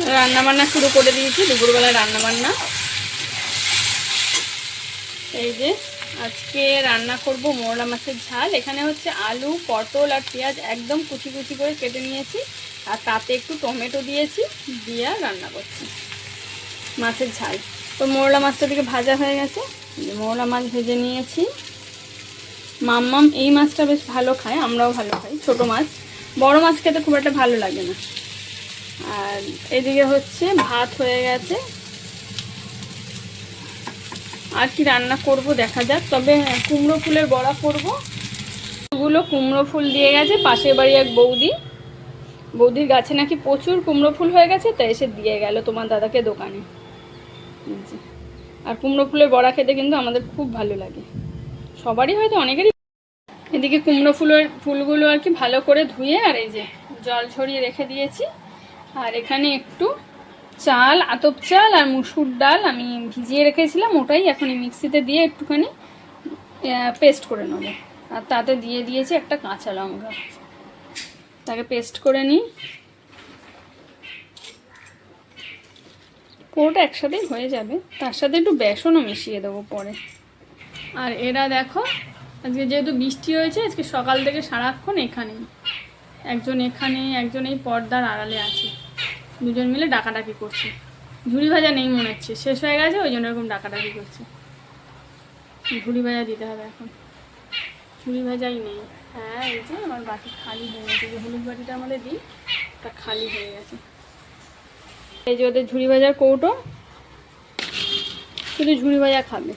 রান্না বান্না শুরু করে দিয়েছি দুপুরবেলায় রান্না বান্না এই যে, আজকে রান্না করব মোরলা মাছের ঝাল। এখানে হচ্ছে আলু, পটল আর পেঁয়াজ একদম কুচি কুচি করে কেটে নিয়েছি। আর তাতে একটু টমেটো দিয়েছি, দিয়ে রান্না করছি মাছের ঝাল। তো মোরলা মাছটা দিকে ভাজা হয়ে গেছে। মোরলা মাছ ভেজে নিয়েছি। মাম্মাম এই মাছটা বেশ ভালো খায়, আমরাও ভালো খাই, ছোট মাছ। বড় মাছ খেতে খুব একটা ভালো লাগে না। আর এদিকে হচ্ছে ভাত হয়ে গেছে। আর কি রান্না করব দেখা যাক তবে হ্যাঁ, কুমড়ো ফুলের বড়া করব। গুলো কুমড়ো ফুল দিয়ে গেছে পাশের বাড়ি এক বৌদি। বৌদির গাছে নাকি প্রচুর কুমড়ো ফুল হয়ে গেছে তাই এসে দিয়ে গেল তোমার দাদাকে দোকানে। আর কুমড়ো ফুলের বড়া খেতে কিন্তু আমাদের খুব ভালো লাগে। সবারই হয়তো অনেকেরই এদিকে কুমড়ো ফুলের ফুলগুলো আর কি ভালো করে ধুয়ে আর এই যে জল ছড়িয়ে রেখে দিয়েছি। আর এখানে একটু চাল, আতপ চাল আর মুসুর ডাল আমি ভিজিয়ে রেখেছিলাম, ওটাই এখন এই মিক্সিতে দিয়ে একটুখানি পেস্ট করে নেব। আর তাতে দিয়ে দিয়েছি একটা কাঁচা লঙ্কা। তাকে পেস্ট করে নিই। পুরোটা একসাথেই হয়ে যাবে। তার সাথে একটু বেসনও মিশিয়ে দেবো পরে। আর এরা দেখো, আজকে যেহেতু বৃষ্টি হয়েছে, আজকে সকাল থেকে সারাক্ষণ এখানেই। একজন এখানে একজন এই পর্দার আড়ালে আছে। দুজন মিলে ডাকাডাকি করছে। ঝুড়ি ভাজা নেই মনে হচ্ছে। শেষ হয়ে গেছে, ওই জন্য এরকম ডাকাডাকি করছে। ঝুড়ি ভাজা দিতে হবে এখন। ঝুড়ি ভাজাই নেই। হ্যাঁ এই যে আমার বাটি খালি হয়ে গেছে। যে হলুদ বাটিটা আমাদের দিই, ওটা খালি হয়ে গেছে। এই যে ওদের ঝুড়ি ভাজার কৌটো। শুধু ঝুড়ি ভাজা খাবে।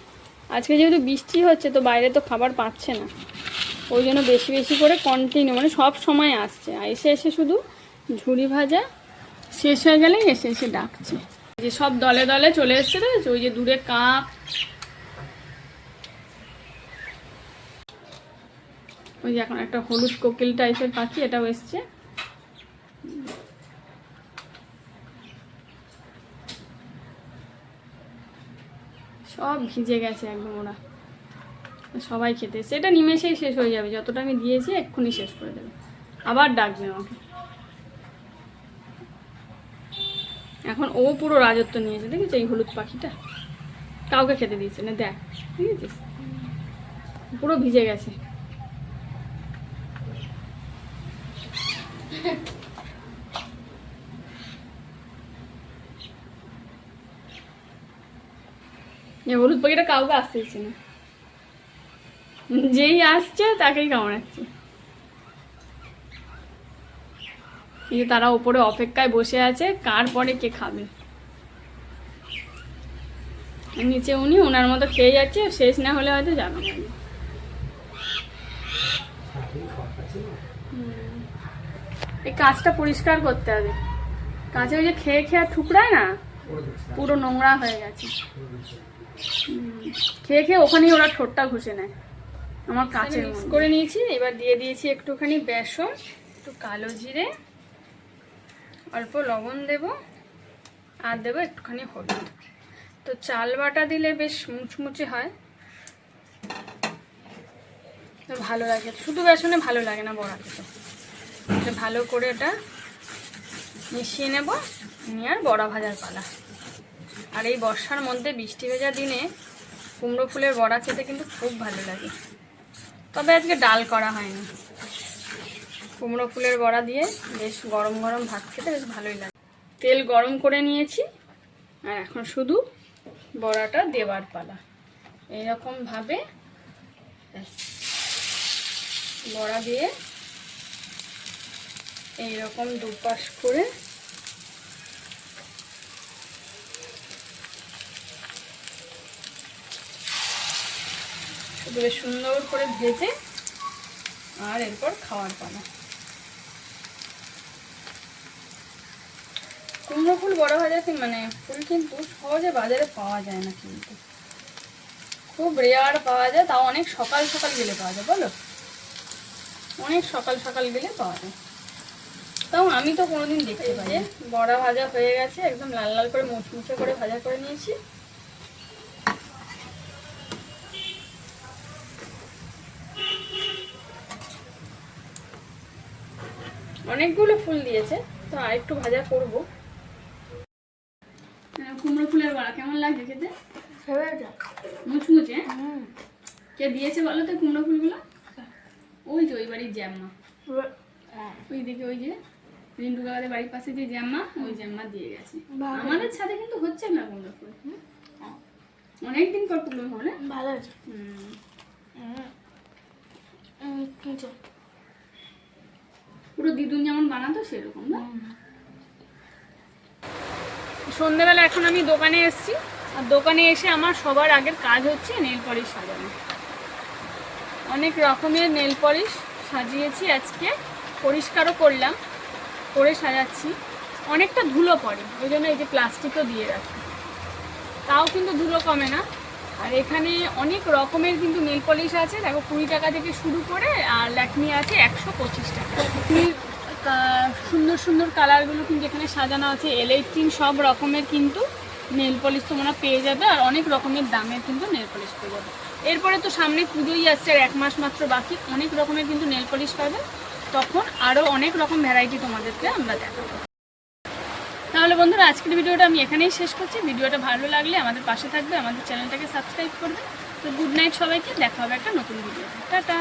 আজকে যেহেতু বৃষ্টি হচ্ছে, তো বাইরে তো খাবার পাচ্ছে না। ওই জন্য বেশি বেশি করে কন্টিনিউ মানে সব সময় আসছে। এসে এসে শুধু ঝুড়ি ভাজা শেষ হয়ে গেলেই এসে এসে ডাকছে। যে সব দলে দলে চলে এসছে তো, ওই যে দূরে কাক। ওই যে এখন একটা হলুদ কোকিল টাইপের পাখি, এটাও এসছে। সব ভিজে গেছে একদম ওরা। সবাই খেতে এটা নিমেষেই শেষ হয়ে যাবে। যতটা আমি দিয়েছি, এক্ষুনি শেষ করে দেবে। আবার ডাকবে আমাকে। এখন ও পুরো রাজত্ব নিয়েছে, দেখেছ এই হলুদ পাখিটা? কাউকে খেতে দিয়েছে না, দেখ আছে পুরো ভিজে গেছে। হলুদ পাখিটা কাউকে আসতে দিচ্ছে না। যেই আসছে, তাকেই কামড়াচ্ছে। এই তারা ওপরে অপেক্ষায় বসে আছে কার পরে কে খাবে? নিচে উনি ওনার মতো খেয়ে যাচ্ছে শেষ না হলে হয়তো যাবে না। এই কাজটা পরিষ্কার করতে হবে। কাঁচে ওই যে খেয়ে খেয়ে ঠুকরায় না পুরো নোংরা হয়ে গেছে। খেয়ে খেয়ে ওখানেই ওরা ঠোঁটটা ঘষে নেয়। আমার কাঁচের মিক্স করে নিয়েছি এবার দিয়ে দিয়েছি একটুখানি বেসন একটু কালো জিরে অল্প লবণ দেব আর দেবো একটুখানি হলুদ। তো চাল বাটা দিলে বেশ মুচমুচে হয়। ভালো লাগে। শুধু বেসনে ভালো লাগে না বড়া খেতে। ভালো করে এটা মিশিয়ে নেব, নিয়ে আর বড়া ভাজার পালা। আর এই বর্ষার মধ্যে বৃষ্টি ভেজা দিনে কুমড়ো ফুলের বড়া খেতে কিন্তু খুব ভালো লাগে। তবে আজকে ডাল করা হয়নি। কুমড়ো ফুলের বড়া দিয়ে বেশ গরম গরম ভাত খেতে বেশ ভালোই লাগে। তেল গরম করে নিয়েছি, আর এখন শুধু বড়াটা দেবার পালা। এইরকমভাবে বড়া দিয়ে এইরকম দুপাশ করে সুন্দর করে ভেজে আর এরপর খাওয়ার পালা। কুমড়ো ফুল বড় ভাজা কি মানে ফুল কিন্তু সহজে বাজারে পাওয়া যায় না কিন্তু। খুব রেয়ার পাওয়া যায়, তাও অনেক সকাল সকাল গেলে পাওয়া যায়, বলো? অনেক সকাল সকাল গেলে পাওয়া যায়। তাও আমি তো কোনোদিন দেখতে পাই বড়া ভাজা হয়ে গেছে, একদম লাল লাল করে মুচমুচে করে ভাজা করে নিয়েছি। অনেকগুলো ফুল দিয়েছে, তো আরেকটু ভাজা করব। হ্যাঁ, কুমড়ো ফুলের বড়া কেমন লাগছে খেতে? মুচমুচে হ্যাঁ? কে দিয়েছে বলো তো কুমড়ো ফুলগুলো? ওই যে ওই বাড়ির জ্যাম্মা। ওই দিকে ওই যে রিন্টু কাকাদের বাড়ির পাশে যে জ্যাম্মা ওই জ্যাম্মা দিয়ে গেছে। আমাদের ছাদে কিন্তু হচ্ছে না কুমড়ো ফুল হ্যাঁ। অনেক দিন পর কুমড়ো ফুল ভালো আছে পুরো দিদুন যেমন বানাতো সেরকম না? সন্ধেবেলা এখন আমি দোকানে এসেছি। আর দোকানে এসে আমার সবার আগের কাজ হচ্ছে নেল পলিশ সাজানো। অনেক রকমের নেল পলিশ সাজিয়েছি আজকে। পরিষ্কারও করলাম, করে সাজাচ্ছি। অনেকটা ধুলো পড়ে ওই জন্য এই যে প্লাস্টিকও দিয়ে রাখি। তাও কিন্তু ধুলো কমে না। আর এখানে অনেক রকমের কিন্তু নেল পলিশ আছে। দেখো কুড়ি টাকা থেকে শুরু করে আর ল্যাকমি আছে একশো পঁচিশ টাকা। সুন্দর সুন্দর কালারগুলো কিন্তু এখানে সাজানো আছে। এল সব রকমের কিন্তু নেল পলিশ তোমরা পেয়ে যাবে আর অনেক রকমের দামের কিন্তু নেল পলিশ পেয়ে যাবে। এরপরে তো সামনে পুজোই আসছে আর এক মাস মাত্র বাকি, অনেক রকমের কিন্তু নেল পলিশ পাবে। তখন আরও অনেক রকম ভ্যারাইটি তোমাদেরকে আমরা দেখাবো। তাহলে বন্ধুরা, আজকের ভিডিওটা আমি এখানেই শেষ করছি। ভিডিওটা ভালো লাগলে আমাদের পাশে থাকবে, আমাদের চ্যানেলটাকে সাবস্ক্রাইব করবে। তো গুড নাইট সবাইকে, দেখা হবে একটা নতুন ভিডিও টাটা!